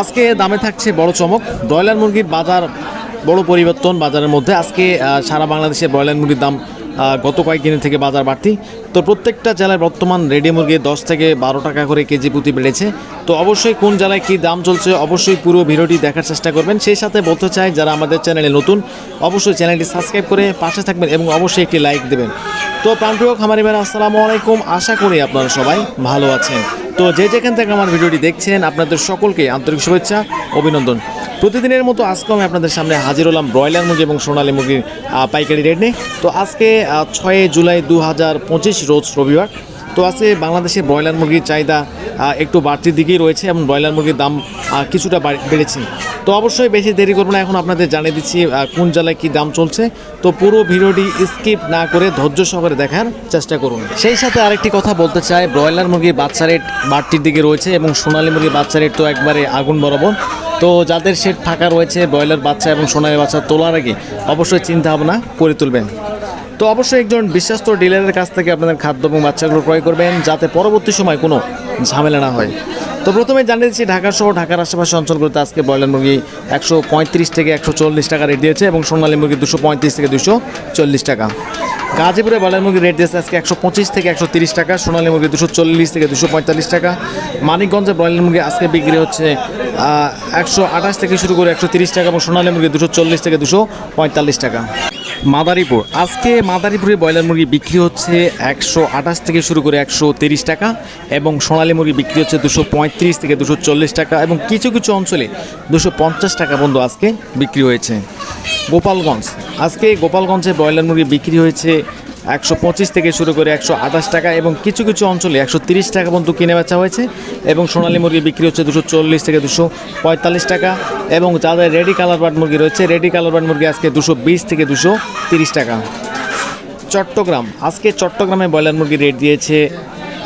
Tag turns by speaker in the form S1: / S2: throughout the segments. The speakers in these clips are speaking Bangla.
S1: আজকে দামে থাকছে বড় চমক। ব্রয়লার মুরগির বাজার বড় পরিবর্তন বাজারের মধ্যে। আজকে সারা বাংলাদেশে ব্রয়লার মুরগির দাম গত কয়েকদিনের থেকে বাজার বাড়তি। তো প্রত্যেকটা জেলায় বর্তমান রেডি মুরগি দশ থেকে বারো টাকা করে কেজি প্রতি বেড়েছে। তো অবশ্যই কোন জেলায় কী দাম চলছে অবশ্যই পুরো ভিডিওটি দেখার চেষ্টা করবেন। সেই সাথে বলতে চাই, যারা আমাদের চ্যানেলে নতুন, অবশ্যই চ্যানেলটি সাবস্ক্রাইব করে পাশে থাকবেন এবং অবশ্যই একটি লাইক দেবেন। তো প্রাণপ্রিয় খামারি ভাই আসসালামু আলাইকুম। আশা করি আপনারা সবাই ভালো আছেন। তো যে যেখান থেকে আমার ভিডিওটি দেখছেন, আপনাদের সকলকে আন্তরিক শুভেচ্ছা, অভিনন্দন। প্রতিদিনের মতো আজকে আমি আপনাদের সামনে হাজির হলাম ব্রয়লার মুরগি এবং সোনালী মুরগির পাইকারি রেট নিয়ে। তো আজকে ছয় জুলাই দু হাজার পঁচিশ রোজ রবিবার তো আজকে বাংলাদেশে ব্রয়লার মুরগির চাহিদা একটু বাড়তির দিকেই রয়েছে এবং ব্রয়লার মুরগির দাম কিছুটা বেড়েছে। তো অবশ্যই বেশি দেরি করব না, এখন আপনাদের জানিয়ে দিচ্ছি কোন জেলায় কী দাম চলছে। তো পুরো ভিডিওটি স্কিপ না করে ধৈর্য সহকারে দেখার চেষ্টা করুন। সেই সাথে আরেকটি কথা বলতে চাই, ব্রয়লার মুরগির বাচ্চা রেট বাড়তির দিকে রয়েছে এবং সোনালী মুরগির বাচ্চা রেট তো একবারে আগুন বরাবর। তো যাদের সেট ফাঁকা রয়েছে, ব্রয়লার বাচ্চা এবং সোনালী বাচ্চা তোলার আগে অবশ্যই চিন্তা ভাবনা করে তুলবেন। তো অবশ্যই একজন বিশ্বস্ত ডিলারের কাছ থেকে আপনাদের খাদ্য এবং বাচ্চাগুলো ক্রয় করবেন যাতে পরবর্তী সময় কোনো ঝামেলা না হয়। তো প্রথমে জানিয়ে দিচ্ছি ঢাকা সহ ঢাকার আশেপাশে অঞ্চলগুলোতে আজকে ব্রয়লার মুরগি একশো পঁয়ত্রিশ থেকে একশো চল্লিশ টাকা রেট দিয়েছে এবং সোনালী মুরগি দুশো পঁয়ত্রিশ থেকে দুশো চল্লিশ টাকা। গাজীপুরে ব্রয়লার মুরগি রেট দিয়েছে আজকে একশো পঁচিশ থেকে একশো তিরিশ টাকা, সোনালী মুরগি দুশো চল্লিশ থেকে দুশো পঁয়তাল্লিশ টাকা। মানিকগঞ্জে ব্রয়লার মুরগি আজকে বিক্রি হচ্ছে একশো আঠাশ থেকে শুরু করে একশো তিরিশ টাকা এবং সোনালী মুরগি দুশো চল্লিশ থেকে দুশো পঁয়তাল্লিশ টাকা। মাদারীপুর। আজকে মাদারীপুরে ব্রয়লার মুরগি বিক্রি হচ্ছে একশো আঠাশ থেকে শুরু করে একশো তিরিশ টাকা এবং সোনালি মুরগি বিক্রি হচ্ছে দুশো পঁয়ত্রিশ থেকে দুশো চল্লিশ টাকা এবং কিছু কিছু অঞ্চলে দুশো পঞ্চাশ টাকা পর্যন্ত আজকে বিক্রি হয়েছে। গোপালগঞ্জ। আজকে গোপালগঞ্জে ব্রয়লার মুরগি বিক্রি হয়েছে একশো পঁচিশ থেকে শুরু করে একশো আঠাশ টাকা এবং কিছু কিছু অঞ্চলে একশো তিরিশ টাকা পর্যন্ত কিনে বেচা হয়েছে এবং সোনালী মুরগি বিক্রি হচ্ছে দুশো চল্লিশ থেকে দুশো পঁয়তাল্লিশ টাকা এবং যাদের রেডি কালার বার্ড মুরগি রয়েছে। রেডি কালার বার্ড মুরগি আজকে দুশো বিশ থেকে দুশো তিরিশ টাকা। চট্টগ্রাম। আজকে চট্টগ্রামে ব্রয়লার মুরগি রেট দিয়েছে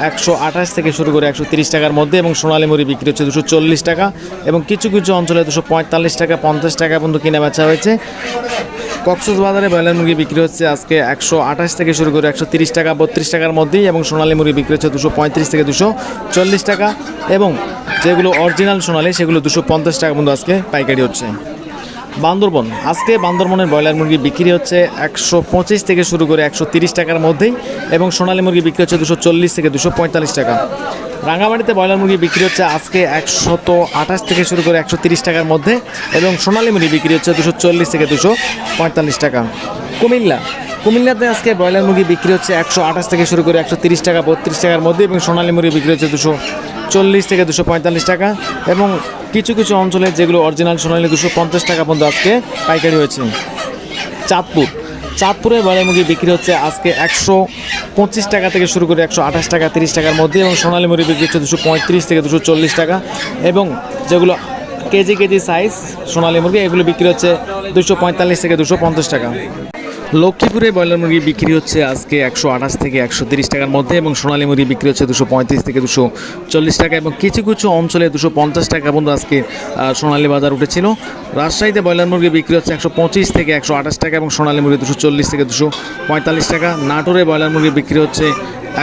S1: একশো আঠাশ থেকে শুরু করে একশো তিরিশ টাকার মধ্যে এবং সোনালী মুরগি বিক্রি হচ্ছে দুশো চল্লিশ টাকা এবং কিছু কিছু অঞ্চলে দুশো পঁয়তাল্লিশ টাকা, পঞ্চাশ টাকা পর্যন্ত কিনে বেচা হয়েছে। কক্সবাজারে ব্রয়লার মুরগি বিক্রি হচ্ছে আজকে একশো আঠাশ থেকে শুরু করে একশো তিরিশ টাকা, বত্রিশ টাকার মধ্যেই এবং সোনালী মুরগি বিক্রি হচ্ছে দুশো পঁয়ত্রিশ থেকে দুশো চল্লিশ টাকা এবং যেগুলো অরিজিনাল সোনালী সেগুলো দুশো পঞ্চাশ টাকা পর্যন্ত আজকে পাইকারি হচ্ছে। বান্দরবন, আজকে বান্দরবনের ব্রয়লার মুরগি বিক্রি হচ্ছে একশো পঁচিশ থেকে শুরু করে একশো তিরিশ টাকার মধ্যেই এবং সোনালী মুরগি বিক্রি হচ্ছে দুশো চল্লিশ থেকে দুশো পঁয়তাল্লিশ টাকা। রাঙামাটিতে ব্রয়লার মুরগি বিক্রি হচ্ছে আজকে একশত আঠাশ থেকে শুরু করে একশো তিরিশ টাকার মধ্যে এবং সোনালী মুরগি বিক্রি হচ্ছে দুশো চল্লিশ থেকে দুশো পঁয়তাল্লিশ টাকা। কুমিল্লা। কুমিল্লাতে আজকে ব্রয়লার মুরগি বিক্রি হচ্ছে একশো আঠাশ থেকে শুরু করে একশো তিরিশ টাকা, বত্রিশ টাকার মধ্যে এবং সোনালী মুরগি বিক্রি হচ্ছে দুশো চল্লিশ থেকে দুশো পঁয়তাল্লিশ টাকা এবং কিছু কিছু অঞ্চলে যেগুলো অরিজিনাল সোনালী দুশো পঞ্চাশ টাকা পর্যন্ত আজকে পাইকারি হয়েছে। চাঁদপুর। চাঁদপুরে বাড়ি মুরগি বিক্রি হচ্ছে আজকে একশো পঁচিশ টাকা থেকে শুরু করে একশো আঠাশ টাকা, তিরিশ টাকার মধ্যে এবং সোনালি মুরগি বিক্রি হচ্ছে দুশো পঁয়ত্রিশ থেকে দুশো চল্লিশ টাকা এবং যেগুলো কেজি কেজি সাইজ সোনালি মুরগি, এগুলো বিক্রি হচ্ছে দুশো পঁয়তাল্লিশ থেকে দুশো পঞ্চাশ টাকা। লক্ষ্মীপুরে ব্রয়লার মুরগি বিক্রি হচ্ছে আজকে একশো আঠাশ থেকে একশো তিরিশ টাকার মধ্যে এবং সোনালী মুরগি বিক্রি হচ্ছে দুশো পঁয়ত্রিশ থেকে দুশো চল্লিশ টাকা এবং কিছু কিছু অঞ্চলে দুশো পঞ্চাশ টাকা পর্যন্ত আজকে সোনালী বাজার উঠেছিল। রাজশাহীতে ব্রয়লার মুরগি বিক্রি হচ্ছে একশো পঁচিশ থেকে একশো আঠাশ টাকা এবং সোনালী মুরগি দুশো চল্লিশ থেকে দুশো পঁয়তাল্লিশ টাকা। নাটোরে ব্রয়লার মুরগি বিক্রি হচ্ছে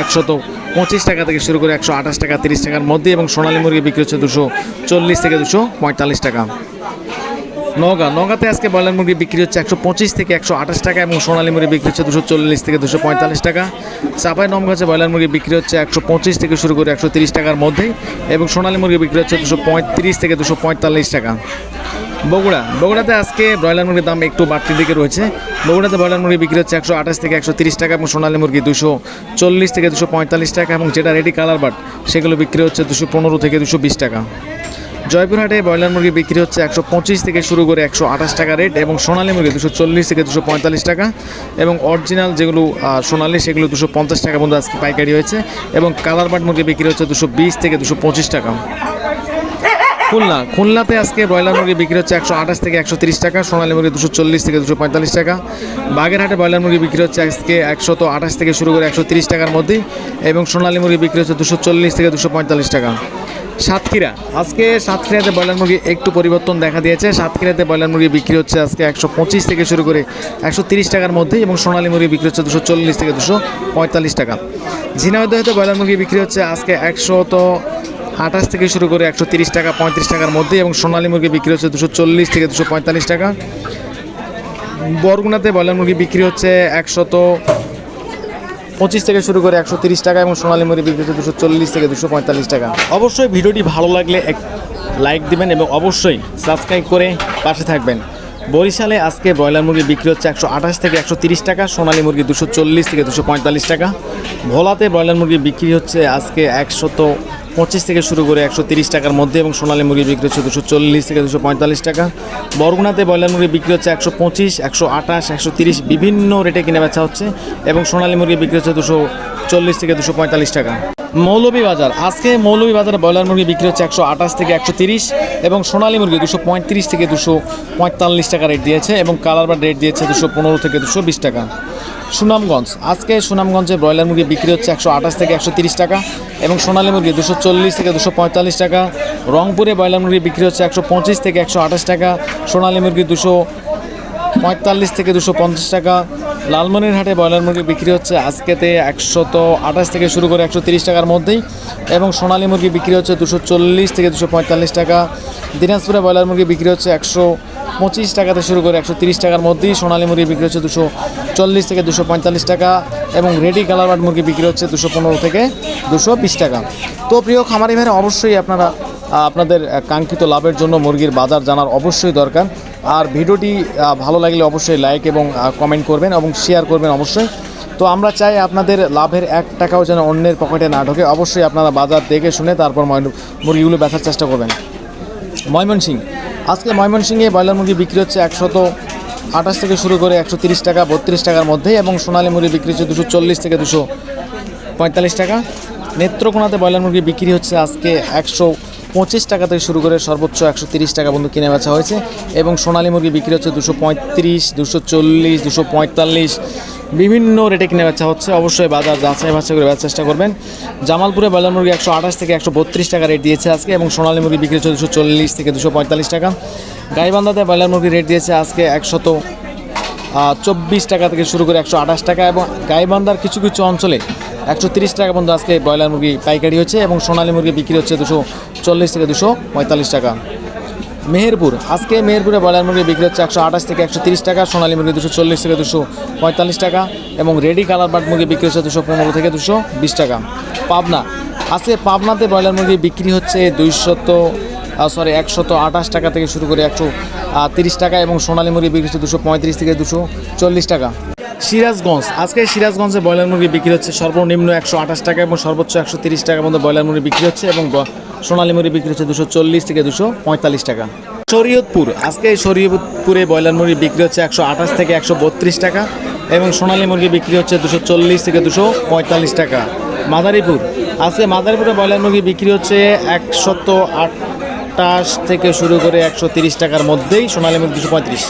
S1: একশত পঁচিশ টাকা থেকে শুরু করে একশো আঠাশ টাকা, তিরিশ টাকার মধ্যে এবং সোনালী মুরগি বিক্রি হচ্ছে দুশো চল্লিশ থেকে দুশো পঁয়তাল্লিশ টাকা। নওগাঁ। নওগাঁতে আজকে ব্রয়লার মুরগি বিক্রি হচ্ছে একশো পঁচিশ থেকে একশো আঠাশ টাকা এবং সোনালী মুরগি বিক্রি হচ্ছে দুশো চল্লিশ থেকে দুশো পঁয়তাল্লিশ টাকা। চাপাই নমগাছে ব্রয়লার মুরগি বিক্রি হচ্ছে একশো পঁচিশ থেকে শুরু করে একশো তিরিশ টাকার মধ্যেই এবং সোনালী মুরগি বিক্রি হচ্ছে দুশো পঁয়ত্রিশ থেকে দুশো পঁয়তাল্লিশ টাকা। বগুড়া। বগুড়াতে আজকে ব্রয়লার মুরগির দাম একটু বাড়তির দিকে রয়েছে। বগুড়াতে ব্রয়লার মুরগি বিক্রি হচ্ছে একশো আঠাশ থেকে একশো তিরিশ টাকা এবং সোনালী মুরগি দুশো চল্লিশ থেকে দুশো পঁয়তাল্লিশ টাকা এবং যেটা রেডি কালার বাট সেগুলো বিক্রি হচ্ছে দুশো পনেরো থেকে দুশো বিশ টাকা। জয়পুরহাটে ব্রয়লার মুরগি বিক্রি হচ্ছে একশো পঁচিশ থেকে শুরু করে একশো আঠাশ টাকা রেট এবং সোনালী মুরগি দুশো চল্লিশ থেকে দুশো পঁয়তাল্লিশ টাকা এবং অরিজিনাল যেগুলো সোনালী সেগুলো দুশো পঞ্চাশ টাকা পর্যন্ত আজকে পাইকারি হয়েছে এবং কালার বাট মুরগি বিক্রি হচ্ছে দুশো বিশ থেকে দুশো পঁচিশ টাকা। খুলনা, খুলনাতে আজকে ব্রয়লার মুরগি বিক্রি হচ্ছে একশো আঠাশ থেকে একশো তিরিশ টাকা, সোনালী মুরগি দুশো চল্লিশ থেকে দুশো পঁয়তাল্লিশ টাকা। বাগেরহাটে ব্রয়লার মুরগি বিক্রি হচ্ছে আজকে একশত আঠাশ থেকে শুরু করে একশো তিরিশ টাকার মধ্যে এবং সোনালী মুরগি বিক্রি হচ্ছে দুশো চল্লিশ থেকে দুশো পঁয়তাল্লিশ টাকা। সাতক্ষীরা। আজকে সাতক্ষীরাতে ব্রয়লার মুরগি একটু পরিবর্তন দেখা দিয়েছে। সাতক্ষীরাতে ব্রয়লার মুরগি বিক্রি হচ্ছে আজকে একশো পঁচিশ থেকে শুরু করে একশো তিরিশ টাকার মধ্যেই এবং সোনালী মুরগি বিক্রি হচ্ছে দুশো চল্লিশ থেকে দুশো পঁয়তাল্লিশ টাকা। ঝিনাইদহেতে ব্রয়লার মুরগি বিক্রি হচ্ছে আজকে একশো তো আঠাশ থেকে শুরু করে একশো তিরিশ টাকা, পঁয়ত্রিশ টাকার মধ্যে এবং সোনালী মুরগি বিক্রি হচ্ছে দুশো চল্লিশ থেকে দুশো পঁয়তাল্লিশ টাকা। বরগুনাতে ব্রয়লার মুরগি বিক্রি হচ্ছে একশত পঁচিশ থেকে শুরু করে একশো তিরিশ টাকা এবং সোনালী মুড়ি বিক্রি হচ্ছে দুশো চল্লিশ থেকে দুশো পঁয়তাল্লিশ টাকা। অবশ্যই ভিডিওটি ভালো লাগলে এক লাইক দিবেন এবং অবশ্যই সাবস্ক্রাইব করে পাশে থাকবেন। বরিশালে আজকে ব্রয়লার মুরগি বিক্রি হচ্ছে একশো আঠাশ থেকে একশো তিরিশ টাকা, সোনালী মুরগি দুশো চল্লিশ থেকে দুশো পঁয়তাল্লিশ টাকা। ভোলাতে ব্রয়লার মুরগি বিক্রি হচ্ছে আজকে একশত পঁচিশ থেকে শুরু করে একশো তিরিশ টাকার মধ্যে এবং সোনালী মুরগি বিক্রি হচ্ছে দুশো চল্লিশ থেকে দুশো পঁয়তাল্লিশ টাকা। বরগুনাতে ব্রয়লার মুরগি বিক্রি হচ্ছে একশো পঁচিশ, একশো আঠাশ, একশো তিরিশ বিভিন্ন রেটে কিনে বেচা হচ্ছে এবং সোনালী মুরগি বিক্রি হচ্ছে দুশো চল্লিশ থেকে দুশো পঁয়তাল্লিশ টাকা। মৌলভী বাজার আজকে মৌলভী বাজারে ব্রয়লার মুরগি বিক্রি হচ্ছে একশো আঠাশ থেকে একশো তিরিশ এবং সোনালী মুরগি দুশো পঁয়ত্রিশ থেকে দুশো পঁয়তাল্লিশ টাকা রেট দিয়েছে এবং কালার বার রেট দিয়েছে দুশো পনেরো থেকে দুশো বিশ টাকা। সুনামগঞ্জ। আজকে সুনামগঞ্জে ব্রয়লার মুরগি বিক্রি হচ্ছে একশো আঠাশ থেকে একশো তিরিশ টাকা এবং সোনালী মুরগি দুশো চল্লিশ থেকে দুশো পঁয়তাল্লিশ টাকা। রংপুরে ব্রয়লার মুরগি বিক্রি হচ্ছে একশো পঁচিশ থেকে একশো আঠাশ টাকা, সোনালী মুরগি দুশো পঁয়তাল্লিশ থেকে দুশো পঞ্চাশ টাকা। লালমনিরহাটে ব্রয়লার মুরগি বিক্রি হচ্ছে আজকেতে একশত আঠাশ থেকে শুরু করে একশো তিরিশ টাকার মধ্যেই এবং সোনালী মুরগি বিক্রি হচ্ছে দুশো চল্লিশ থেকে দুশো পঁয়তাল্লিশ টাকা। দিনাজপুরে ব্রয়লার মুরগি বিক্রি হচ্ছে একশো পঁচিশ টাকাতে শুরু করে একশো তিরিশ টাকার মধ্যেই সোনালি মুরগি বিক্রি হচ্ছে দুশো চল্লিশ থেকে দুশো পঁয়তাল্লিশ টাকা এবং রেডি কালারবাট মুরগি বিক্রি হচ্ছে দুশো পনেরো থেকে দুশো বিশ টাকা। তো প্রিয় খামারি ভাইরা, অবশ্যই আপনারা আপনাদের কাঙ্ক্ষিত লাভের জন্য মুরগির বাজার জানার অবশ্যই দরকার। আর ভিডিওটি ভালো লাগলে অবশ্যই লাইক এবং কমেন্ট করবেন এবং শেয়ার করবেন অবশ্যই। তো আমরা চাই আপনাদের লাভের এক টাকাও যেন অন্যের পকেটে না ঢোকে। অবশ্যই আপনারা বাজার দেখে শুনে তারপর মুরগিগুলো বেচার চেষ্টা করবেন। ময়মনসিং আজকে ময়মনসিংহে ব্রয়লার মুরগি বিক্রি হচ্ছে একশত আঠাশ থেকে শুরু করে একশো তিরিশ টাকা, বত্রিশ টাকার মধ্যে এবং সোনালী মুরগি বিক্রি হচ্ছে দুশো চল্লিশ থেকে দুশো পঁয়তাল্লিশ টাকা। নেত্রকোনাতে ব্রয়লার মুরগি বিক্রি হচ্ছে আজকে একশো পঁচিশ টাকা থেকে শুরু করে সর্বোচ্চ একশো তিরিশ টাকা পর্যন্ত কিনে বেচা হয়েছে এবং সোনালী মুরগি বিক্রি হচ্ছে দুশো পঁয়ত্রিশ, দুশো চল্লিশ, দুশো পঁয়তাল্লিশ বিভিন্ন রেটে কিনে বেচা হচ্ছে। অবশ্যই বাজার যাচাই বাছাই করে বেচার চেষ্টা করবেন। জামালপুরে ব্রয়লার মুরগি একশো আঠাশ থেকে একশো বত্রিশ টাকা রেট দিয়েছে আজকে এবং সোনালী মুরগি বিক্রি হচ্ছে দুশো চল্লিশ থেকে দুশো পঁয়তাল্লিশ টাকা। গাইবান্ধাতে ব্রয়লার মুরগি রেট দিয়েছে আজকে একশত চব্বিশ টাকা থেকে শুরু করে একশো আঠাশ টাকা এবং গাইবান্ধার কিছু কিছু অঞ্চলে একশো তিরিশ টাকা পর্যন্ত আজকে ব্রয়লার মুরগি পাইকারি হচ্ছে এবং সোনালী মুরগি বিক্রি হচ্ছে দুশো চল্লিশ থেকে দুশো পঁয়তাল্লিশ টাকা। মেহেরপুর। আজকে মেহেরপুরে ব্রয়লার মুরগি বিক্রি হচ্ছে একশো আঠাশ থেকে একশো তিরিশ টাকা, সোনালী মুরগি দুশো চল্লিশ থেকে দুশো পঁয়তাল্লিশ টাকা এবং রেডি কালার বাট মুরগি বিক্রি হচ্ছে দুশো পনেরো থেকে দুশো বিশ টাকা। পাবনা। আজকে পাবনাতে ব্রয়লার মুরগি বিক্রি হচ্ছে দুইশত সরি একশত আঠাশ টাকা থেকে শুরু করে একশো তিরিশ টাকা এবং সোনালী মুরগি বিক্রি হচ্ছে দুশো পঁয়ত্রিশ থেকে দুশো চল্লিশ টাকা। সিরাজগঞ্জ। আজকে সিরাজগঞ্জে ব্রয়লার মুরগি বিক্রি হচ্ছে সর্বনিম্ন একশো আঠাশ টাকা এবং সর্বোচ্চ একশো তিরিশ টাকার মধ্যে ব্রয়লার মুরগি বিক্রি হচ্ছে এবং সোনালী মুড়ি বিক্রি হচ্ছে দুশো চল্লিশ থেকে দুশো পঁয়তাল্লিশ টাকা। শরীয়তপুর, আজকে শরীয়তপুরে ব্রয়লার মুরগি বিক্রি হচ্ছে একশো আঠাশ থেকে একশো বত্রিশ টাকা এবং সোনালী মুরগি বিক্রি হচ্ছে দুশো চল্লিশ থেকে দুশো পঁয়তাল্লিশ টাকা। মাদারীপুর, আজকে মাদারীপুরে ব্রয়লার মুরগি বিক্রি হচ্ছে একশত আটাশ থেকে শুরু করে একশো তিরিশ টাকার মধ্যেই সোনালী মুরগি দুশো পঁয়ত্রিশ।